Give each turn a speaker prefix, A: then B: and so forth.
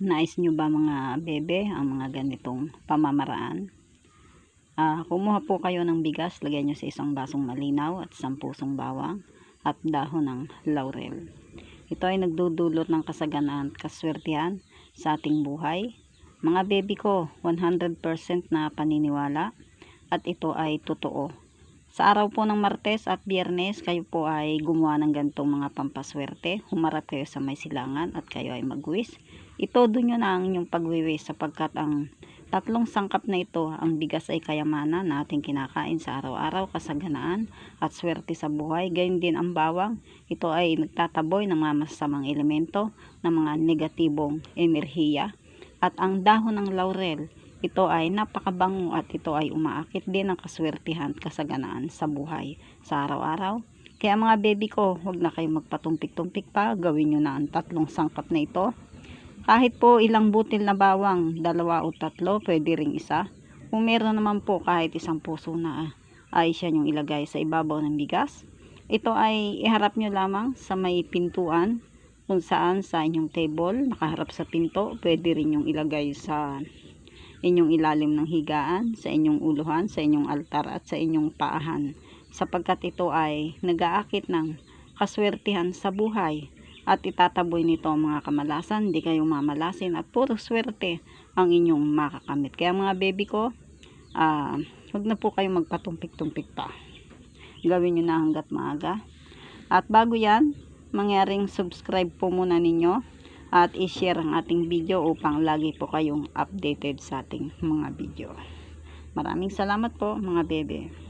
A: Nais nyo ba mga bebe ang mga ganitong pamamaraan? Ah, kumuha po kayo ng bigas, lagyan nyo sa isang basong malinaw at isang pusong bawang at dahon ng laurel. Ito ay nagdudulot ng kasaganaan at kaswertihan sa ating buhay. Mga baby ko, 100% na paniniwala at ito ay totoo. Sa araw po ng Martes at Biyernes, kayo po ay gumawa ng gantong mga pampaswerte. Humarap kayo sa may silangan at kayo ay magwis. Itodo nyo na ang inyong pagwiwis sapagkat ang tatlong sangkap na ito, ang bigas ay kayamanan na ating kinakain sa araw-araw, kasaganaan at swerte sa buhay. Gayun din ang bawang, ito ay nagtataboy ng mga masamang elemento, ng mga negatibong enerhiya. At ang dahon ng laurel, ito ay napakabango at ito ay umaakit din ng kaswertihan kasaganaan sa buhay sa araw-araw. Kaya mga baby ko, huwag na kayo magpatumpik-tumpik pa. Gawin nyo na ang tatlong sangkap na ito. Kahit po ilang butil na bawang, dalawa o tatlo, pwede ring isa. Kung meron naman po kahit isang puso na ay siya yung ilagay sa ibabaw ng bigas. Ito ay iharap nyo lamang sa may pintuan kung saan sa inyong table, nakaharap sa pinto, pwede rin yung ilagay sa inyong ilalim ng higaan, sa inyong uluhan, sa inyong altar at sa inyong paahan sapagkat ito ay nag-aakit ng kaswertihan sa buhay at itataboy nito ang mga kamalasan, hindi kayo mamalasin at puro swerte ang inyong makakamit. Kaya mga baby ko, ah, huwag na po kayo magpatumpik-tumpik pa. Gawin nyo na hanggat maaga. At bago yan, mangyaring subscribe po muna ninyo at i-share ang ating video upang lagi po kayong updated sa ating mga video. Maraming salamat po mga bebe.